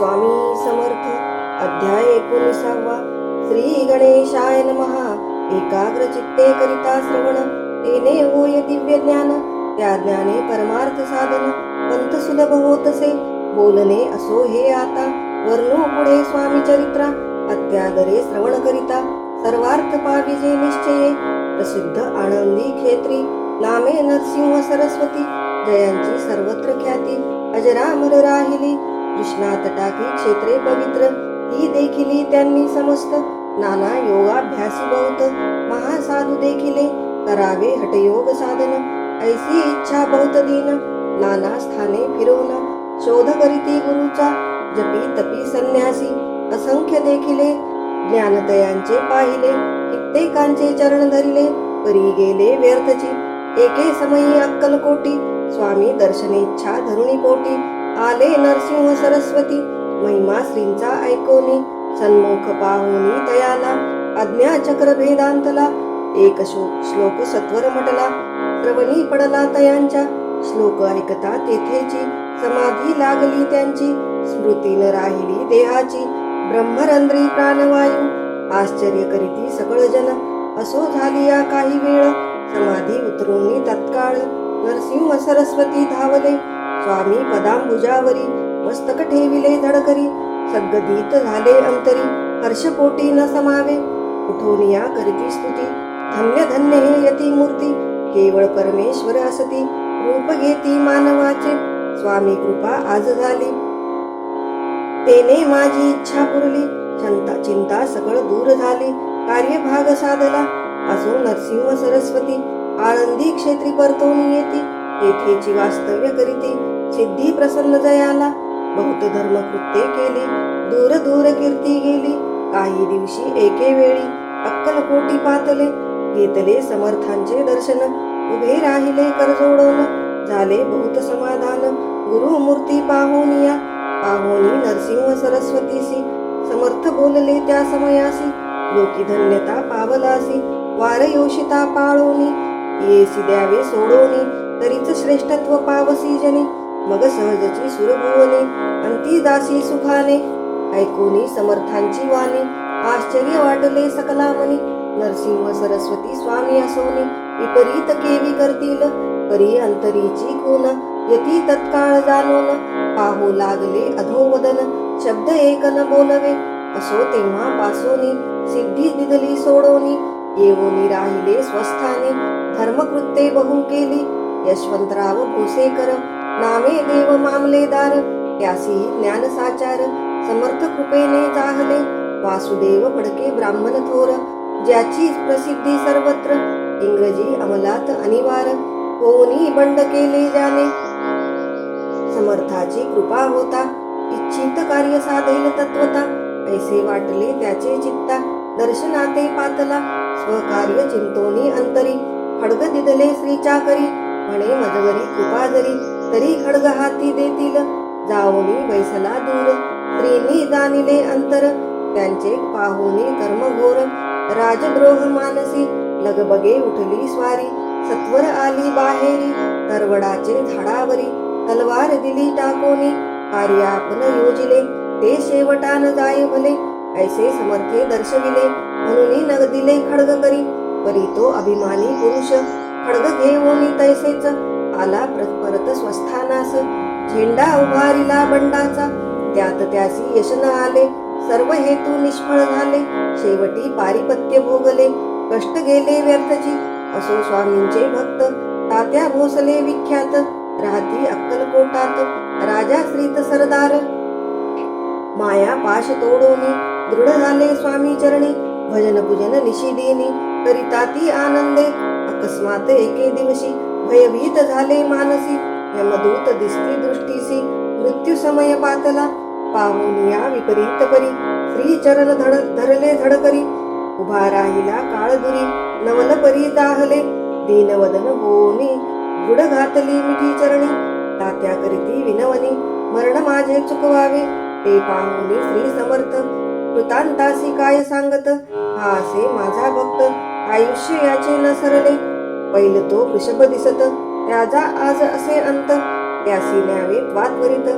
स्वामी समर्थ. अध्याय एकोणीसावा. श्री गणेशाय नमहा एकाग्र चित्ते करिता श्रवण. तेने होय दिव्य ज्ञान. त्या ज्ञाने परमार्थ साधन. पंथ सुलभ होतसे बोलणे असो हे आता. वर्णो पुढे स्वामी चरित्रा. अत्यादरे श्रवण करिता. सर्वार्थ पाविजे निश्चये. प्रसिद्ध आनंदी खेत्री. नामे नरसिंह सरस्वती. जयांची सर्वत्र ख्याती. अजरामर राहिली. कृष्णा तटाकी क्षेत्रे पवित्र. ती देखिली त्यांनी समस्त. नाना योगाभ्यासी बहुत महासाधू देखिले. करावे हटयोग साधन. ऐसी इच्छा बहुत दीन. नाना स्थाने फिरवून. शोध करीती गुरुचा. जपी तपी संन्यासी. असंख्य देखिले. ज्ञानदयांचे पाहिले. कित्येकांचे चरण धरिले. परी गेले व्यर्थची. एके समयी अक्कलकोटी. स्वामी दर्शनेच्छा धरुणी पोटी. आले नरसिंह सरस्वती महिमा श्रींचा ऐकोनी सन्मुख पाहुनी तयाला अज्ञा चक्र भेदांतला एक श्लोक सत्वर म्हटला श्रवणी पडला तयांच्या श्लोक ऐकता तेथेची समाधी लागली त्यांची स्मृती न राहिली देहाची ब्रह्मरंद्री प्राणवायू आश्चर्य करीती सकळ जन असो झाली या काही वेळ समाधी उतरून तत्काळ नरसिंह सरस्वती धावले स्वामी पदांबुजावरी मस्तक ठेविले धडकरी सद्गदीत झाले अंतरी हर्षपोटी न समावे. उठोनिया करीती स्तुती धन्य धन्य हे यती मूर्ती केवळ परमेश्वर असती रूप घेती मानवाचे. स्वामी कृपा आज झाली. तेने माझी इच्छा पुरली चिंता चिंता सकळ दूर झाली कार्यभाग साधला. असो नरसिंह सरस्वती आळंदी क्षेत्री परतोनी येती. तेथेची वास्तव्य करीती. सिद्धी प्रसन्न जयाला. बहुत धर्म कृत्ये केली. दूर दूर कीर्ती गेली. काही दिवशी एके वेळी अक्कलकोटी पातले. घेतले समर्थांचे दर्शन. उभे राहिले कर झाले बहुत समाधान. गुरु मूर्ती पाहुनिया पाहुनी नरसिंह सरस्वतीसी. समर्थ बोलले त्या समयासी. लोकी धन्यता पावलासी. वार योषिता पाळोनी. येसी द्यावे सोडोनी. तरीच श्रेष्ठत्व पावसी जने. मग सहजची सुरभुवने अंती दासी सुखाने. ऐकोनी समर्थांची वाणी. आश्चर्य वाटले सकला मनी नरसिंह सरस्वती स्वामी असोनी. विपरीत केवी करतील. परी अंतरीची खून. यती तत्काळ जाणून. पाहू लागले अधोवदन. शब्द एक न बोलवे. असो तेव्हा पासोनी सिद्धी दिदली सोडोनी. येऊनी राहिले स्वस्थाने. धर्मकृत्ये बहु केली. यशवंतराव भोसेकर नामे देव मामलेदार त्यासी ज्ञान साचार समर्थ कृपेने जाहले वासुदेव फडके ब्राह्मण थोर ज्याची प्रसिद्धी सर्वत्र इंग्रजी अमलात अनिवार कोणी बंड केले जाणे समर्थाची कृपा होता इच्छित कार्य साधेल तत्वता ऐसे वाटले त्याचे चित्ता दर्शनाते पातला स्वकार्य चिंतोनी अंतरी खडग दिदले श्रीच्या म्हणे मजवरी कृपा जरी तरी खडग हाती देतील. जाऊनी बैसला दूर त्रिनी जाणिले अंतर. त्यांचे पाहुनी कर्मघोर राजद्रोह मानसी. लगबगे उठली स्वारी सत्वर आली बाहेरी. तरवडाचे झाडावरी तलवार दिली टाकोनी. कार्य आपण योजिले ते शेवटान जाय भले. ऐसे समर्थे दर्शविले म्हणून नग दिले खडग करी. परी तो अभिमानी पुरुष खडग घेऊन तैसेच. आला परत स्वस्थानास. झेंडा उभारिला बंडाचा. त्यात त्यासी यश न आले सर्व हेतू निष्फळ झाले. शेवटी पारिपत्य भोगले. कष्ट गेले व्यर्थची. असो स्वामींचे भक्त. तात्या भोसले विख्यात. राहती अक्कलकोटात. राजा श्रीत सरदार. माया पाश तोडोनी. दृढ झाले स्वामी चरणी. भजन पूजन निशिदिनी करिता ती आनंदे. अकस्मात एके दिवशी भयभीत झाले मानसी. यमदूत दिसती दृष्टीसी मृत्यू समय पातला. पाहुनिया विपरीत परी श्री चरण धड धरले धडकरी. उभा राहिला काळदुरी नवल परी दाहले दीनवदन होनी गुड घातली मिठी चरणी. तात्या करीती विनवनी मरण माझे चुकवावे. ते पाहुनी श्री समर्थ कृतांतासी काय सांगत? हा असे माझा भक्त. आयुष्य याचे न सरले. पैल तो वृषभ दिसत. त्याचा आज असे अंत. त्यासी न्यावे त्वात्वरित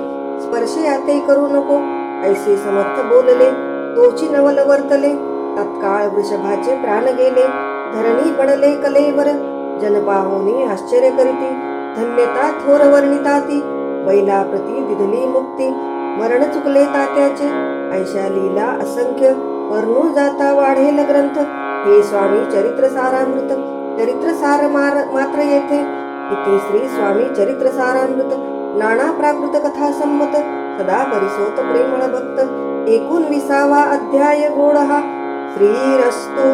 स्पर्श याते करू नको. ऐसे समर्थ बोलले. तोची नवल वर्तले. तत्काळ वृषभाचे प्राण गेले. धरणी पडले कलेवर. जनपाहुनी आश्चर्य करीती. धन्यता थोर वर्णिताती. ती बैलाप्रती दिधली मुक्ती. मरण चुकले तात्याचे. ऐशा लीला असंख्य. वर्णू जाता वाढेल ग्रंथ. हे स्वामी चरित्र सारामृत. चरित्र सार मार मात्र येथे. इथे श्री स्वामी चरित्र सारामृत. नाना प्राकृत कथा संमत. सदा परिसोत प्रेमळ भक्त. एकूण विसावा अध्याय गोडहा. श्रीरस्तु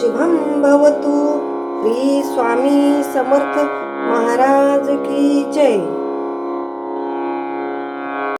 शुभम भवतु. श्री स्वामी समर्थ. महाराज की जय.